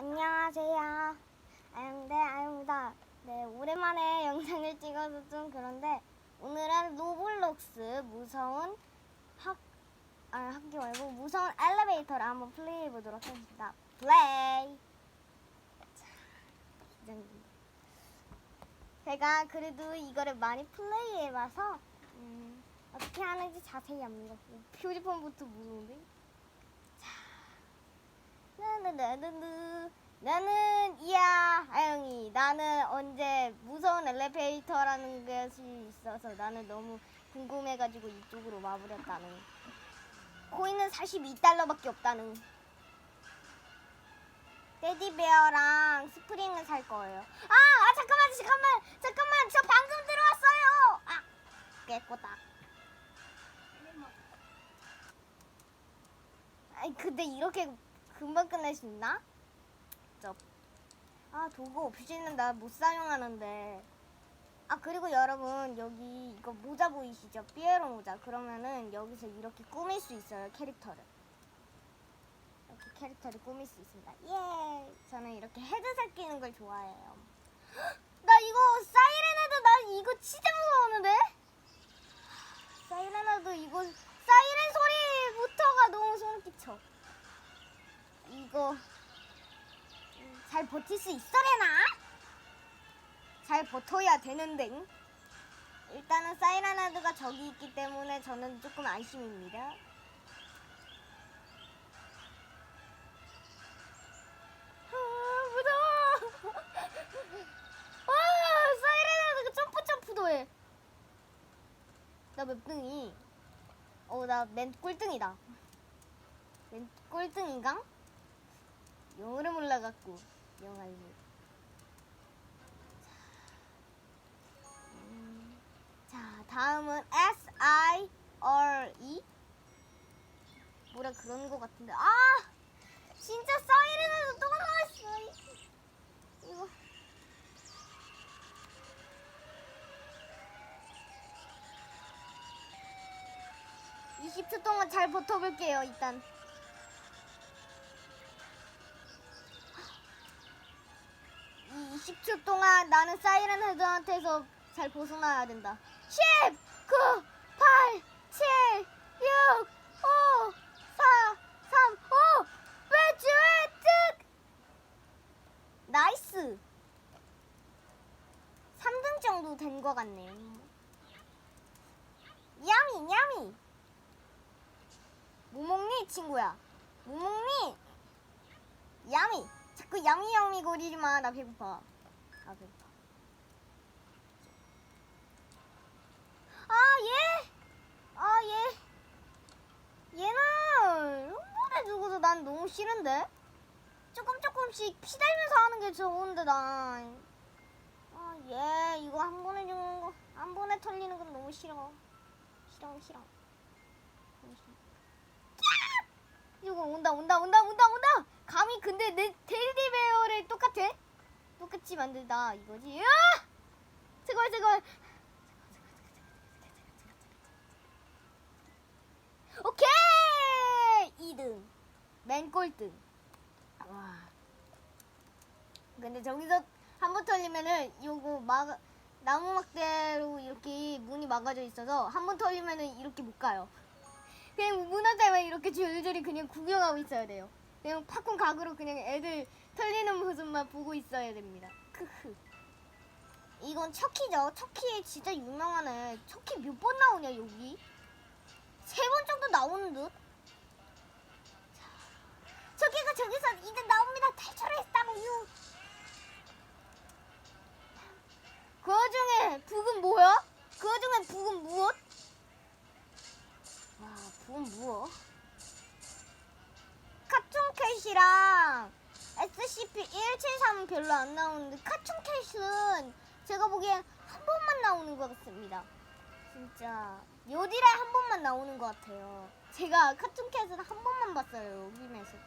안녕하세요. 아영대 아영다. 네, 오랜만에 영상을 찍어서 좀 그런데 오늘은 로블록스 무서운 학, 아, 학교 말고 무서운 엘리베이터를 한번 플레이해 보도록 하겠습니다. 플레이! 자, 긴장된다. 제가 그래도 이거를 많이 플레이해 봐서 음, 어떻게 하는지 자세히 압니다. 표지판부터 무서운데? 나는 이야. 아영이 나는 언제 무서운 엘리베이터라는 것이 있어서 나는 너무 궁금해가지고 이쪽으로 와버렸다는. 코인은 42달러밖에 없다는. 테디베어랑 스프링을 살 거예요. 아, 아 잠깐만 잠깐만 잠깐만. 저 방금 들어왔어요. 아 깨꼬다. 아니 근데 이렇게 금방 끝낼 수 있나? 저. 아 도구 없이는 나 못 사용하는데. 아 그리고 여러분 여기 이거 모자 보이시죠? 삐에로 모자. 그러면은 여기서 이렇게 꾸밀 수 있어요 캐릭터를. 이렇게 캐릭터를 꾸밀 수 있습니다. 예. 저는 이렇게 헤드셋 끼는 걸 좋아해요. 헉, 나 이거 사이렌에도 나 이거 진짜 무서웠는데? 사이렌에도 이거 사이렌 소리부터가 너무 소름 끼쳐. 이거 음, 잘 버틸 수 있어래나? 잘 버텨야 되는데 일단은 사이라나드가 저기 있기 때문에 저는 조금 안심입니다. 아, 무서워. 와, 사이레나드가 점프 점프도 해. 나몇 등이? 어, 나 맨 꼴등이다. 맨 꼴등인가? 영어를 몰라갖고 영어를 음, 자 다음은 S I R E? 뭐라 그런 거 같은데. 아! 진짜 사이렌에서 또 나왔어. 이- 이거 (20초) 동안 잘 버텨볼게요 일단 20초 동안 나는 사이렌 헤드한테서 잘 벗어나야 된다. 10, 9, 8, 7, 6, 5, 4, 3, 5, 배치 획득! 나이스! 3등 정도 된 것 같네요. 야미, 야미! 뭐 먹니, 친구야? 뭐 먹니? 야미! 자꾸 야미야미 거리지 마. 나 배고파. 아, 배고파. 아, 얘! 아, 얘. 얘는 한 번에 죽어서 난 너무 싫은데? 조금 조금씩 피달면서 하는 게 좋은데, 난. 아, 얘. 이거 한 번에 죽는 거, 한 번에 털리는 건 너무 싫어. 싫어, 싫어. 싫어. 이거 온다 온다 온다 온다 온다 감히 근데 내 테디베어를 똑같아? 똑같이 만들다 이거지. 아! 제발 제발. 오케이! 2등. 맨 꼴등. 와. 근데 저기서 한 번 털리면은 요거 막 나무 막대로 이렇게 문이 막아져 있어서 한 번 털리면은 이렇게 못 가요. 그냥 문화재만 이렇게 줄줄이 그냥 구경하고 있어야 돼요. 그냥 팝콘 각으로 그냥 애들 털리는 모습만 보고 있어야 됩니다. 크흐. 이건 척키죠. 척키 진짜 유명하네. 척키 몇 번 나오냐 여기? 세 번 정도 나오는 듯. 자, 척키가 저기서 이제 나옵니다. 탈출했다고요. 그 와중에 북은 뭐야? SCP-173은 별로 안 나오는데 카툰캣은 제가 보기엔 한 번만 나오는 것 같습니다. 진짜 요디에 한 번만 나오는 것 같아요. 제가 카툰캣은 한 번만 봤어요. 여기에서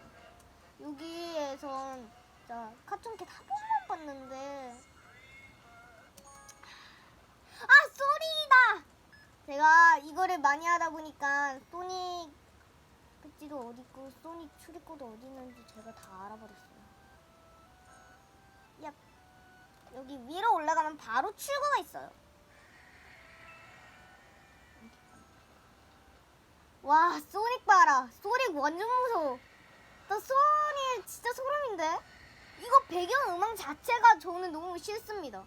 여기에선 진짜 카툰캣 한 번만 봤는데 아 소리다. 제가 이거를 많이 하다 보니까 소닉 배지도 어디 있고 소닉 출입구도 어디 있는지 제가 다 알아버렸어요. 여기 위로 올라가면 바로 출구가 있어요. 와, 소닉 봐라. 소닉 완전 무서워. 나 소닉 진짜 소름인데? 이거 배경 음악 자체가 저는 너무 싫습니다.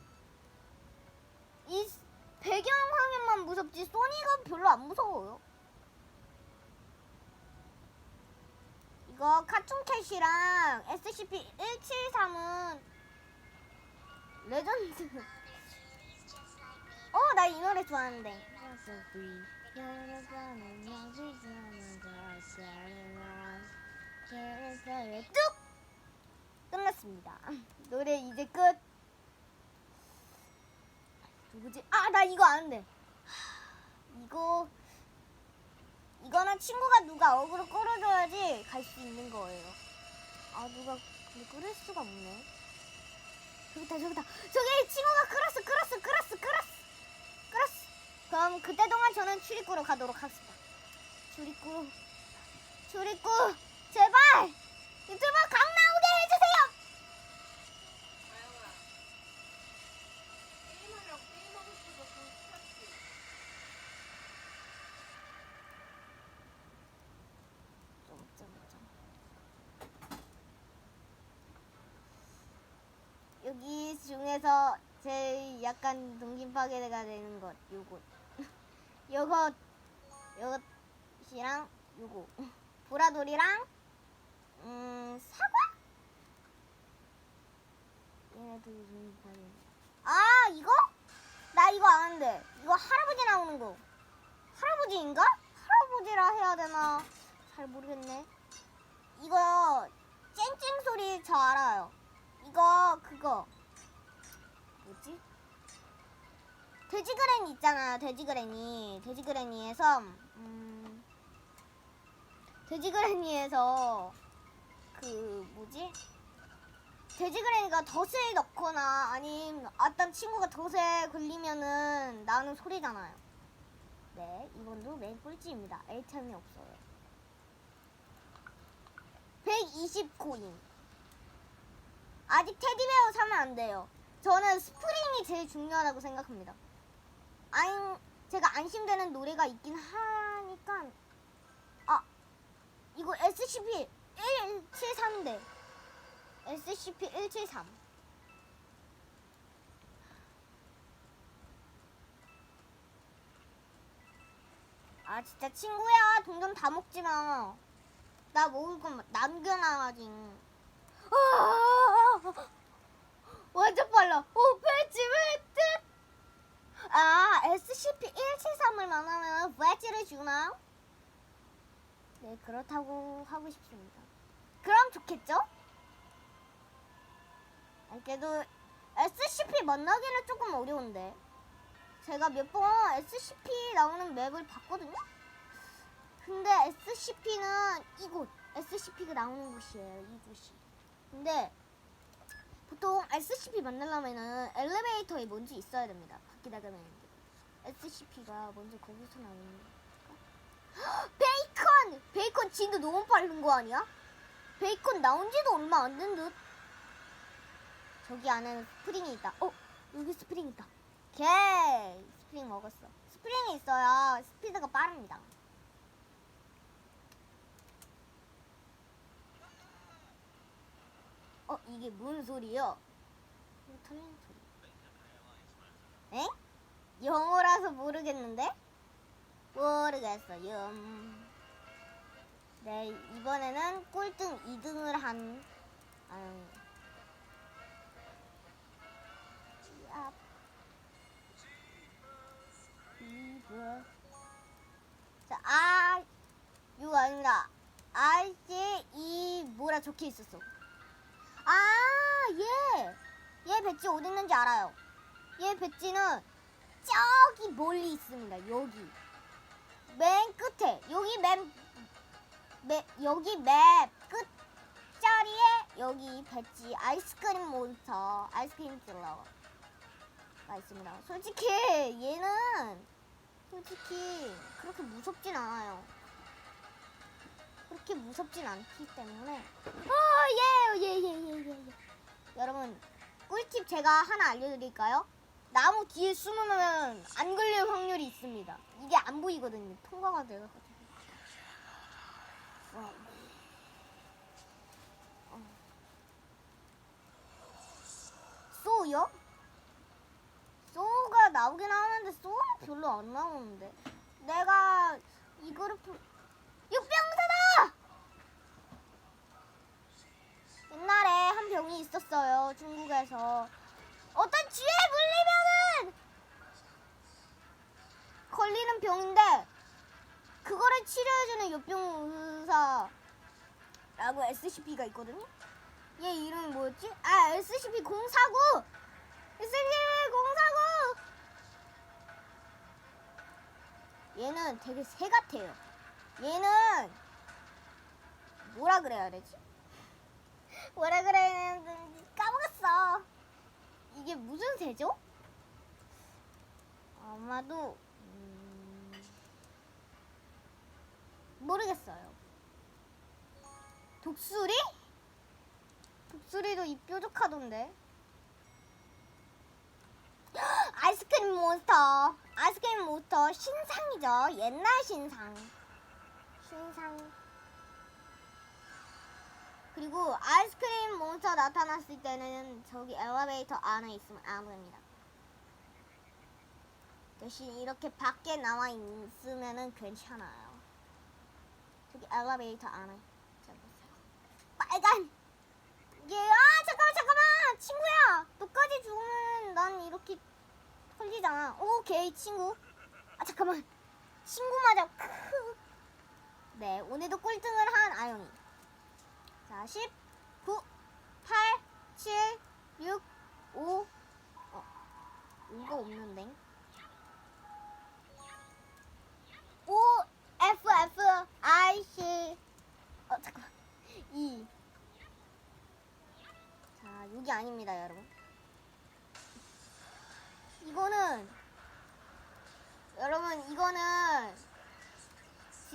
이 스- 배경 화면만 무섭지 소닉은 별로 안 무서워요. 이거 카툰캣이랑 SCP-173은 레전드. 어, 나 이 노래 좋아하는데. 뚝! 끝났습니다. 노래 이제 끝. 누구지? 아, 나 이거 아는데. 하, 이거 이거는 친구가 누가 어그로 끌어줘야지 갈 수 있는 거예요. 아, 누가 끌을 수가 없네. 저기다, 저기다. 저기 친구가 끌었어, 끌었어, 끌었어, 끌었어, 끌었어. 그럼 그때 동안 저는 출입구로 가도록 하겠습니다. 출입구, 출입구, 제발, 유튜브 강나오게 해주세요. 게임하려고 게임하고 싶어서 그 켰지. 좀, 좀, 좀. 여기 중에서 제일 약간 동심 파괴가 되는 것, 요것. 요것, 요것이랑 요거. 보라돌이랑, 음, 사과? 얘네도 동심 파괴. 아, 이거? 나 이거 아는데. 이거 할아버지 나오는 거. 할아버지인가? 할아버지라 해야 되나? 잘 모르겠네. 이거 쨍쨍 소리 저 알아요. 이거 그거 뭐지? 돼지그레니 있잖아요. 돼지그레니. 돼지그레니에서 음 돼지그레니에서 그 뭐지? 돼지그레니가 덫을 넣거나 아니면 어떤 친구가 덫에 걸리면은 나는 소리잖아요. 네, 이건도 맨 꼴찌입니다. 에이템이 없어요. 120코인. 아직 테디베어 사면 안 돼요. 저는 스프링이 제일 중요하다고 생각합니다. 안, 제가 안심되는 노래가 있긴 하니까. 아, 이거 SCP 173인데. SCP 173. 아, 진짜 친구야. 동전 다 먹지 마. 나 먹을 건 남겨놔야지. 아, 완전 빨라. 오, 배지매트. 아, SCP-173을 만나면 배지를 주나? 네, 그렇다고 하고 싶습니다. 그럼 좋겠죠? 아, 그래도 SCP 만나기는 조금 어려운데. 제가 몇 번 SCP 나오는 맵을 봤거든요? 근데 SCP는 이곳, SCP가 나오는 곳이에요, 이곳이. 근데 보통 SCP 만나려면은 엘리베이터에 뭔지 있어야 됩니다. 바뀌다 가면 SCP가 먼저 거기서 나오는 거. 베이컨! 베이컨 진도 너무 빠른 거 아니야? 베이컨 나온 지도 얼마 안 된 듯. 저기 안에는 스프링이 있다. 어, 여기 스프링 있다. 오케이. 스프링 먹었어. 스프링이 있어야 스피드가 빠릅니다. 어, 이게 뭔 소리요? 이거 소리. 엥? 영어라서 모르겠는데? 모르겠어요. 네, 이번에는 꼴등 2등을 한, 아유. 야. 이브. 자, 아, 이거 아닙니다. 알지, 이, 뭐라 적혀 있었어. 아, 얘. 얘 배지 어디 있는지 알아요. 얘 배지는 저기 멀리 있습니다. 여기. 맨 끝에. 여기 맨, 맨 여기 맨 끝자리에 여기 배지 아이스크림 몬스터, 아이스크림 찔러가 있습니다. 솔직히 얘는 솔직히 그렇게 무섭진 않아요. 그렇게 무섭진 않기 때문에 아, 예, 예, 예, 예, 예, 예. 여러분, 꿀팁 제가 하나 알려드릴까요? 나무 뒤에 숨으면 안 걸릴 확률이 있습니다. 이게 안 보이거든요. 통과가 돼가지고. 와. 어. 쏘요? 쏘가 나오긴 하는데 쏘는 별로 안 나오는데. 내가 이거를 풀... 육병사다! 옛날에 한 병이 있었어요. 중국에서. 어떤 쥐에 물리면은 걸리는 병인데 그거를 치료해주는 요병의사라고 SCP가 있거든요. 얘 이름이 뭐였지? 아 SCP 049! SCP 049! 얘는 되게 새 같아요. 얘는 뭐라 그래야 되지? 뭐라 그래야 되는지 까먹었어. 이게 무슨 새죠? 아마도 음, 모르겠어요. 독수리? 독수리도 입 뾰족하던데. 아이스크림 몬스터. 아이스크림 몬스터 신상이죠. 옛날 신상. 신상. 그리고 아이스크림 몬스터 나타났을 때는 저기 엘리베이터 안에 있으면 안 됩니다. 대신 이렇게 밖에 나와 있으면은 괜찮아요. 저기 엘리베이터 안에. 자 보세요. 빨간. 이게 아 잠깐만 잠깐만 친구야 너까지 죽으면 난 이렇게 털리잖아. 오 케이 친구. 아 잠깐만 친구 맞아. 네 오늘도 꼴등을 한 아영이. 자, 10, 9, 8, 7, 6, 5. 어, 이거 없는데. 5, F, F, I, C. 어, 잠깐만. 2. 자, 여기 아닙니다, 여러분. 이거는, 여러분, 이거는,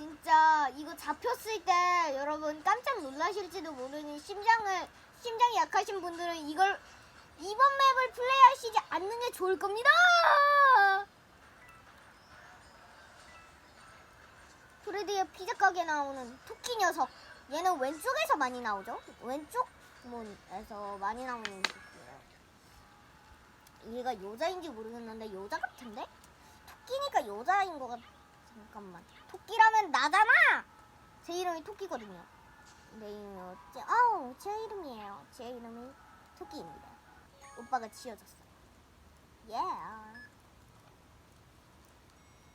진짜 이거 잡혔을 때 여러분 깜짝 놀라실지도 모르는 심장을 심장이 약하신 분들은 이걸 이번 맵을 플레이하시지 않는 게 좋을 겁니다. 프레디의 피자 가게 나오는 토끼 녀석. 얘는 왼쪽에서 많이 나오죠? 왼쪽 문에서 많이 나오는 토끼예요. 얘가 여자인지 모르겠는데 여자 같은데? 토끼니까 여자인 것 같. 잠깐만. 토끼라면 나잖아. 제 이름이 토끼거든요. 내 이름이 어째? 아우 제 이름이에요. 제 이름이 토끼입니다. 오빠가 지어줬어요. 예.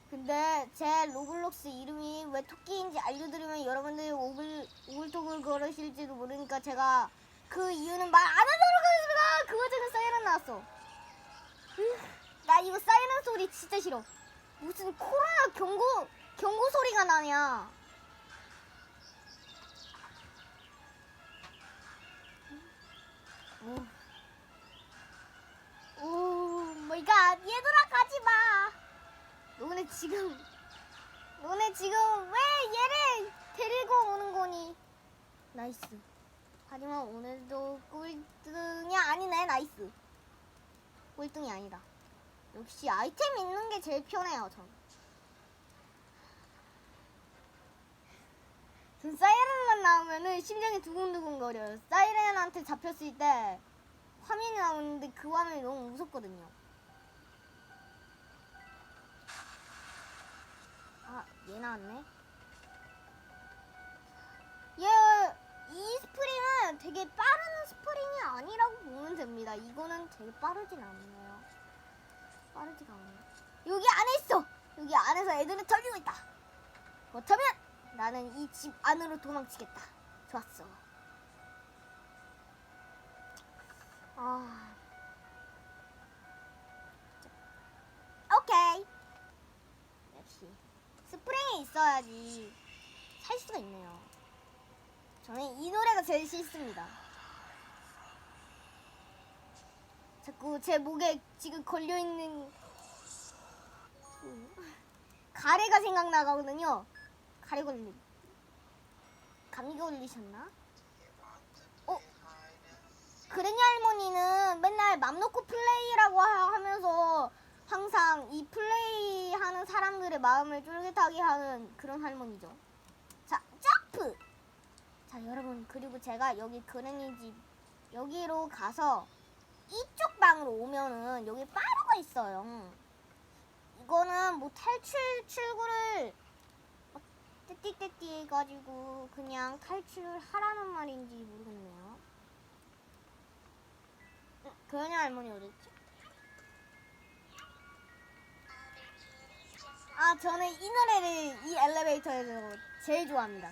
근데 제 로블록스 이름이 왜 토끼인지 알려드리면 여러분들이 오글 오글토글 걸으실지도 모르니까 제가 그 이유는 말 안 하도록 하겠습니다. 그거 전에 사이렌 나왔어. 으, 나 이거 사이렌 소리 진짜 싫어. 무슨 코로나 경고 경고 소리가 나냐? 오, 오 마이 갓 얘들아 가지 마. 너네 지금 너네 지금 왜 얘를 데리고 오는 거니? 나이스. 하지만 오늘도 꼴등이 아니네 나이스. 꼴등이 아니다. 역시 아이템 있는 게 제일 편해요, 전. 전 사이렌만 나오면은 심장이 두근두근 거려요. 사이렌한테 잡혔을 때 화면이 나오는데 그 화면이 너무 무섭거든요. 아, 얘 나왔네. 얘, 이 스프링은 되게 빠른 스프링이 아니라고 보면 됩니다. 이거는 되게 빠르진 않네요. 빠르지가 않네. 여기 안에 있어. 여기 안에서 애들을 털리고 있다. 그렇다면 나는 이 집 안으로 도망치겠다. 좋았어. 아. 오케이. 역시 스프링이 있어야지 살 수가 있네요. 저는 이 노래가 제일 싫습니다. 자꾸 제 목에 지금 걸려 있는 가래가 생각나거든요. 가래 걸림. 감기 걸리셨나? 어? 그레니 할머니는 맨날 맘 놓고 플레이라고 하- 하면서 항상 이 플레이 하는 사람들의 마음을 쫄깃하게 하는 그런 할머니죠. 자, 점프! 자, 여러분, 그리고 제가 여기 그랭이 집, 여기로 가서 이쪽 방으로 오면은 여기 빠루가 있어요. 이거는 뭐 탈출 출구를 막 떼띠떼띠 해가지고 그냥 탈출을 하라는 말인지 모르겠네요. 응, 그현이 할머니 어딨지? 아 저는 이 노래를 이 엘리베이터에서 제일 좋아합니다.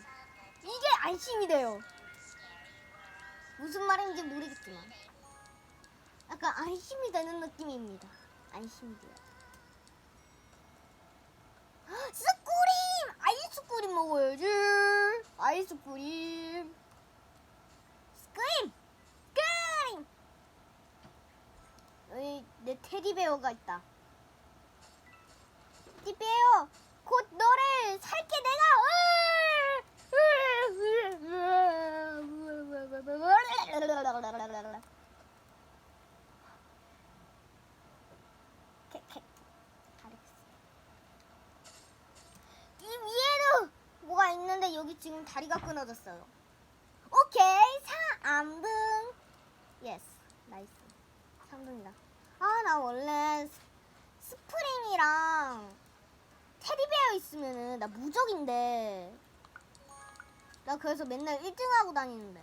이게 안심이 돼요. 무슨 말인지 모르겠지만 약간 안심이 되는 느낌입니다. 안심이 돼요. 헉, 스쿠림! 아이스크림 먹어야지. 아이스크림. 스크림! 스크림! 여기 내 테디베어가 있다. 테디베어, 곧 너를 살게 내가. 캐캐. 잘했어. 이 위에도 뭐가 있는데 여기 지금 다리가 끊어졌어요. 오케이, 3등. 예스, 나이스. 3등이다. 아, 나 원래 스- 스프링이랑 테디베어 있으면은 나 무적인데. 나 그래서 맨날 1등하고 다니는데.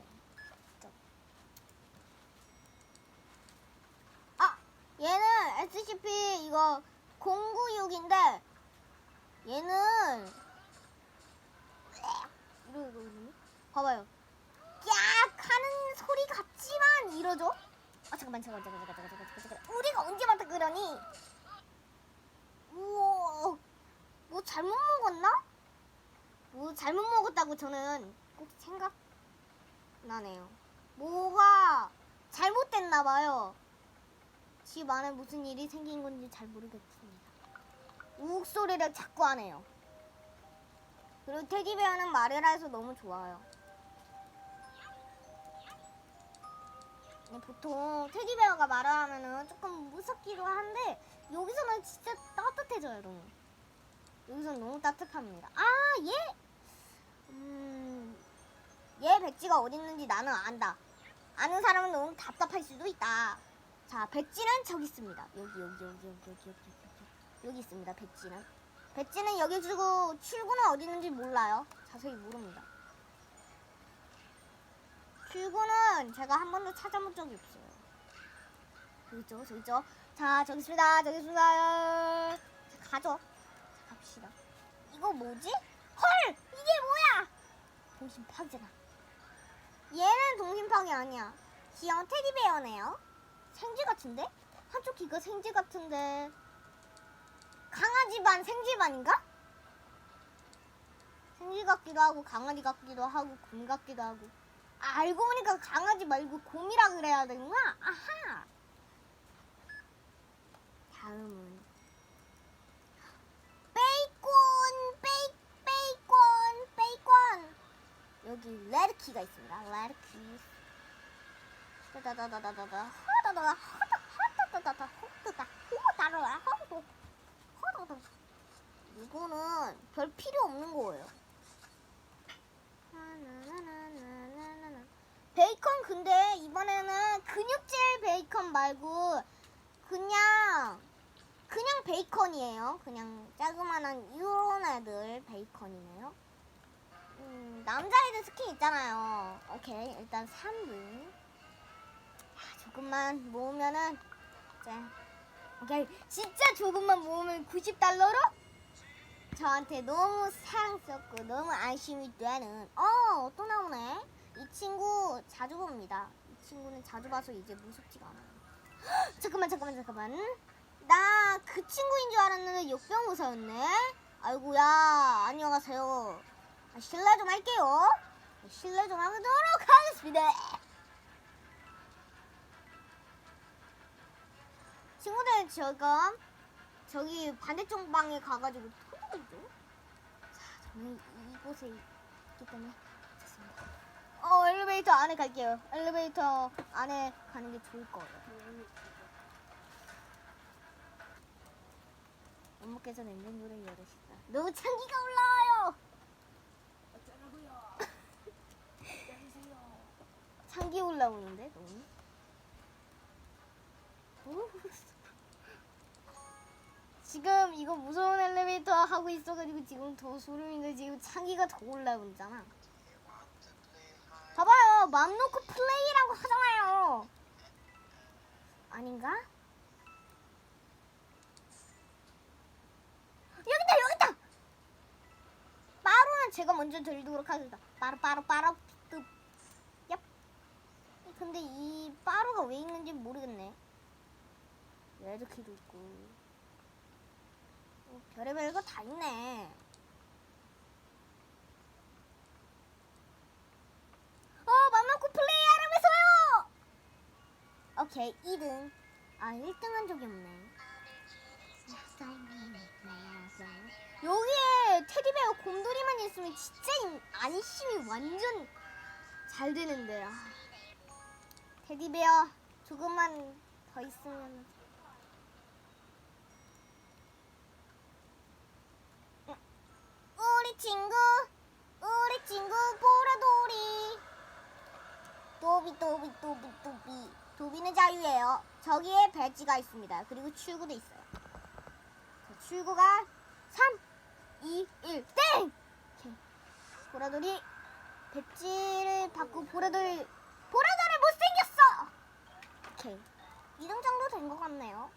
아, 얘는 SCP 이거 096인데 얘는 이러거든요. 봐봐요. 깍 하는 소리 같지만 이러죠. 아 잠깐만 잠깐만 잠깐만 잠깐만 잠깐만 잠깐만 우리가 언제부터 그러니? 우와 뭐 잘못 먹었나? 뭐 잘못 먹었다고 저는 꼭 생각나네요. 뭐가 잘못됐나 봐요. 집 안에 무슨 일이 생긴 건지 잘 모르겠습니다. 우욱 소리를 자꾸 하네요. 그리고 테디베어는 말을 해서 너무 좋아요. 네, 보통 테디베어가 말을 하면은 조금 무섭기도 한데 여기서는 진짜 따뜻해져요, 너무. 여기서는 너무 따뜻합니다. 아, 얘, 음, 얘 백지가 어디 있는지 나는 안다. 아는 사람은 너무 답답할 수도 있다. 자, 백지는 저기 있습니다. 여기, 여기, 여기, 여기, 여기, 여기, 여기, 여기 있습니다. 백지는. 백지는 여기 주고 출구는 어디 있는지 몰라요. 자세히 모릅니다. 출구는 제가 한 번도 찾아본 적이 없어요. 저기 있죠, 저기 있죠. 자, 저기 있습니다. 저기 있습니다. 자, 가죠. 자, 갑시다. 이거 뭐지? 헐! 이게 뭐야? 동심 파괴잖아. 얘는 동심 파괴 아니야. 귀여운 테디베어네요. 생쥐 같은데? 한쪽 귀가 생쥐 같은데. 강아지 반 생쥐 반인가? 생쥐 같기도 하고 강아지 같기도 하고 곰 같기도 하고. 아, 알고 보니까 강아지 말고 곰이라 그래야 되는구나. 아하. 다음은 베이컨, 베이, 베이컨, 베이컨. 여기 레드키가 있습니다. 레드키. 다다다다다다다. 하다다다. 하다다다다. 호다다. 호다다다. 호도. 이거는 별 필요 없는 거예요. 베이컨 근데 이번에는 근육질 베이컨 말고 그냥 그냥 베이컨이에요. 그냥 자그만한 이런 애들 베이컨이네요. 음, 남자애들 스킨 있잖아요. 오케이 일단 3분. 조금만 모으면은 이제 오케이 진짜 조금만 모으면 90달러로? 저한테 너무 사랑스럽고 너무 안심이 되는 어 또 나오네? 이 친구 자주 봅니다. 이 친구는 자주 봐서 이제 무섭지가 않아요. 헉, 잠깐만 잠깐만 잠깐만. 나 그 친구인 줄 알았는데 역병무사였네? 아이고야 안녕하세요. 아, 실례 좀 할게요. 실례 좀 하도록 하겠습니다 친구들 지금 저기 반대쪽 방에 가가지고 토하고 있죠. 자, 저는 이곳에 있기 때문에 좋습니다. 어, 엘리베이터 안에 갈게요. 엘리베이터 안에 가는 게 좋을 거예요. 엄마께서 냉장고를 열으시다. 너무 창기가 올라와요. 어쩌라고요? 창기 올라오는데 너무. 오. 지금 이거 무서운 엘리베이터 하고 있어가지고 지금 더 소름인데 지금 창기가 더 올라오잖아. 봐봐요, 맘 놓고 플레이라고 하잖아요. 아닌가? 여기다 여기다. 빠루는 제가 먼저 하겠다. 빠루 빠루 빠루 급. 얍. 근데 이 빠루가 왜 있는지 모르겠네. 레드키도 있고. 어, 별의별 거 다 있네. 어, 맘 놓고 플레이 하라면서요! 오케이, 2등. 아, 1등 한 적이 없네. 여기에 테디베어 곰돌이만 있으면 진짜 인- 안심이 완전 잘 되는데. 아. 테디베어 조금만 더 있으면. 응. 우리 친구, 우리 친구 보라돌이. 도비 도비 도비 도비 도비는 자유예요. 저기에 배지가 있습니다. 그리고 출구도 있어요. 자, 출구가 3, 2, 1, 땡! 오케이. 보라돌이 배지를 받고 보라돌 보라돌이 못생겼어! 오케이. 2등 정도 된 것 같네요.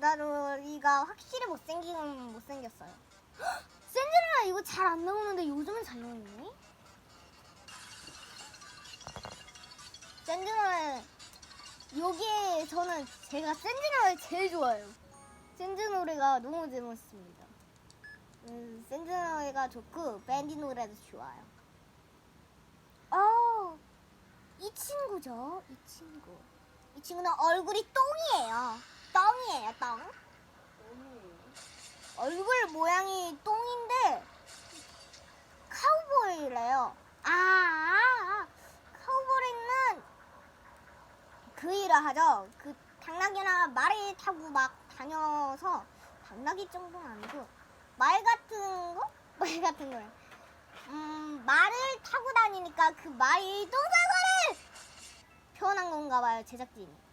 보라돌이가 확실히 못생기긴 못생겼어요. 샌드라 이거 잘 안 나오는데 요즘은 잘 나오네. 샌드라 여기에 저는 제가 노래 제일 좋아해요. 샌드 노래가 너무 재밌습니다. 음, 샌드 노래가 좋고 밴디 노래도 좋아요. 어, 이 친구죠. 이 친구. 이 친구는 얼굴이 똥이에요. 똥이에요, 똥. 얼굴 모양이 똥인데 카우보이래요. 아, 아, 아. 카우보이는 그 일을 하죠. 그 당나귀나 말을 타고 막 다녀서 당나귀 정도는 아니고 말 같은 거? 말 같은 거요. 음, 말을 타고 다니니까 그 말이 똥사과를 표현한 건가 봐요, 제작진이.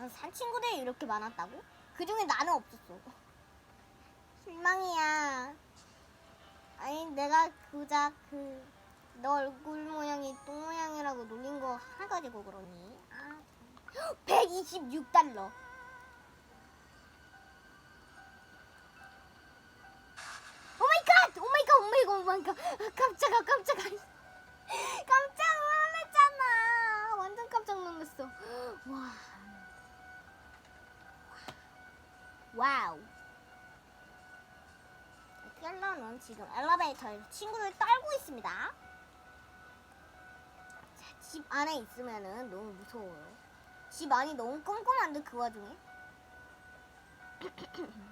아, 산 친구들이 이렇게 많았다고? 그 중에 나는 없었어. 실망이야. 아니, 내가 고작 그, 너 얼굴 모양이 똥 모양이라고 놀린 거 하나 가지고 그러니. 아, 참. 126달러. 오마이갓! 오마이갓! 오마이갓! 오마이갓! 아, 깜짝아, 깜짝아. 깜짝 놀랐잖아. 완전 깜짝 놀랐어. 와. 와우. 텔러는 지금 엘리베이터에서 친구를 떨고 있습니다. 자, 집 안에 있으면은 너무 무서워요. 집 안이 너무 꼼꼼한데 그 와중에.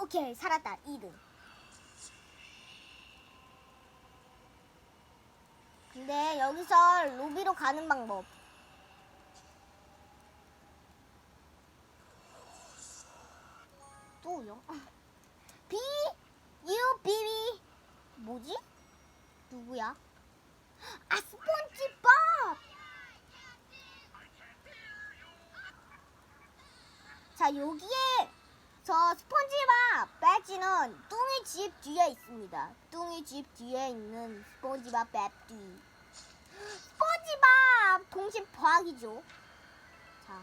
오케이 살았다 2등. 근데 여기서 로비로 가는 방법. 또요? 비, 유, 비비. 뭐지? 누구야? 아, 스폰지밥! 자, 여기에 저 스폰지밥 배지는 뚱이 집 뒤에 있습니다. 뚱이 집 뒤에 있는 스폰지밥 배 뒤. 스폰지밥 동심 과학이죠. 자.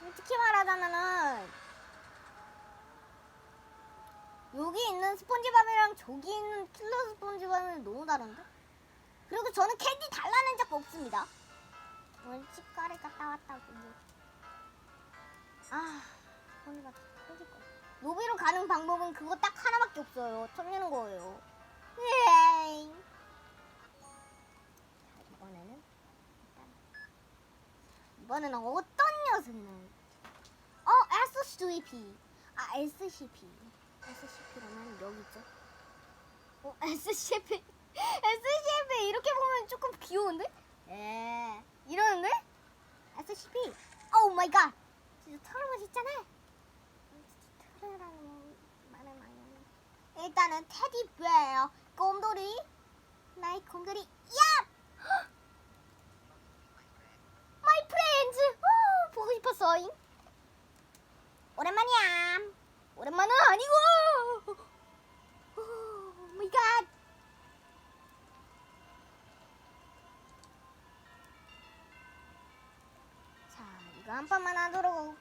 솔직히 말 하자면은 여기 있는 스폰지밥이랑 저기 있는 킬러 스폰지밥은 너무 다른데? 그리고 저는 캔디 달라는 적 없습니다. 오늘 치과를 갔다 왔다고. 아, 스폰지밥 터질 거. 로비로 가는 방법은 그거 딱 하나밖에 없어요. 털리는 거예요. 자, 이번에는 이번에는 어떤 녀석이 나올지. 어, SCP. 아, SCP. SCP라면 여기 있죠. 어, SCP. SCP 이렇게 보면 조금 귀여운데? 에 이러는데? SCP. 오 마이 갓. 진짜 털어 멋있잖아. 털으라는 말을 많이 하네. 일단은 테디베어 곰돌이 나의 곰돌이 야!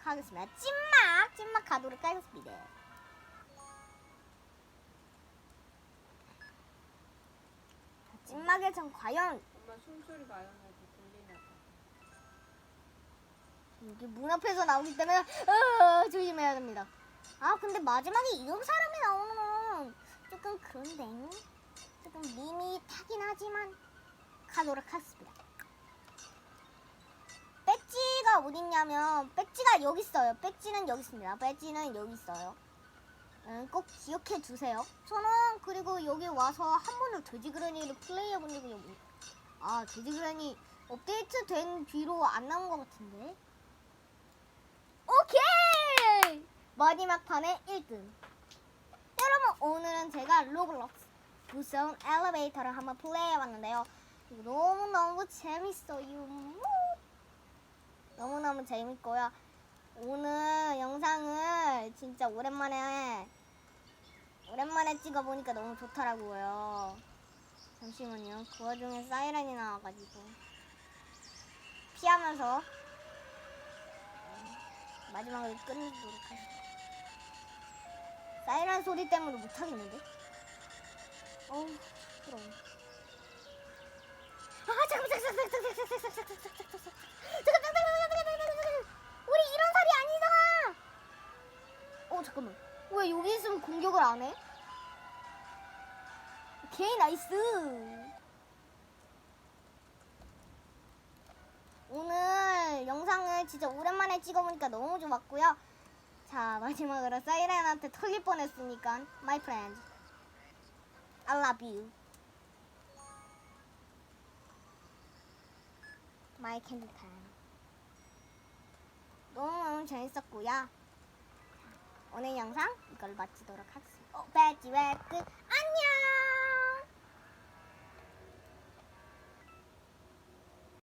하겠습니다. 찐막! 찐막 가도록 하겠습니다. 찐막에선 과연 엄마 들리나 봐. 여기 문 앞에서 나오기 때문에 어, 조심해야 됩니다. 아 근데 마지막에 이런 사람이 나오면 조금 그런데 조금 밋밋하긴 하지만 가도록 하겠습니다. 배지가 어딨냐면 배지가 여기 있어요. 배지는 여기 있습니다. 배지는 여기 있어요. 음, 꼭 기억해 두세요. 저는 그리고 여기 와서 한 번도 돼지그레니를 플레이해 본 적이 없. 아 돼지그레니 업데이트 된 뒤로 안 나온 것 같은데. 오케이! 마지막 판의 1등. 여러분, 오늘은 제가 로블록스 무서운 엘리베이터를 한번 플레이해 봤는데요. 이거 너무너무 재밌어요. 너무너무 재밌고요. 오늘 영상을 진짜 오랜만에, 오랜만에 찍어보니까 너무 좋더라고요. 잠시만요. 그 와중에 사이렌이 나와가지고. 피하면서 마지막으로 끝내도록 하겠습니다. 사이렌 소리 때문에 못하겠는데? 어우, 시끄러워. 아, 잠깐만, 잠깐만, 잠깐만, 잠깐만, 잠깐만, 잠깐만, 잠깐만, 잠깐만, 잠깐만, 잠깐만, 우리 이런 살이 아니잖아! 어, 잠깐만. 왜 여기 있으면 공격을 안 해? 오케이, 나이스. 오늘 영상을 진짜 오랜만에 찍어보니까 너무 좋았고요. 자 마지막으로 사이렌한테 털릴 뻔했으니까 My friend, I love you. Candy pen. 너무너무 재밌었고요. 오늘 영상 이걸 마치도록 하겠습니다. 어, 배지 웹 끝. 안녕!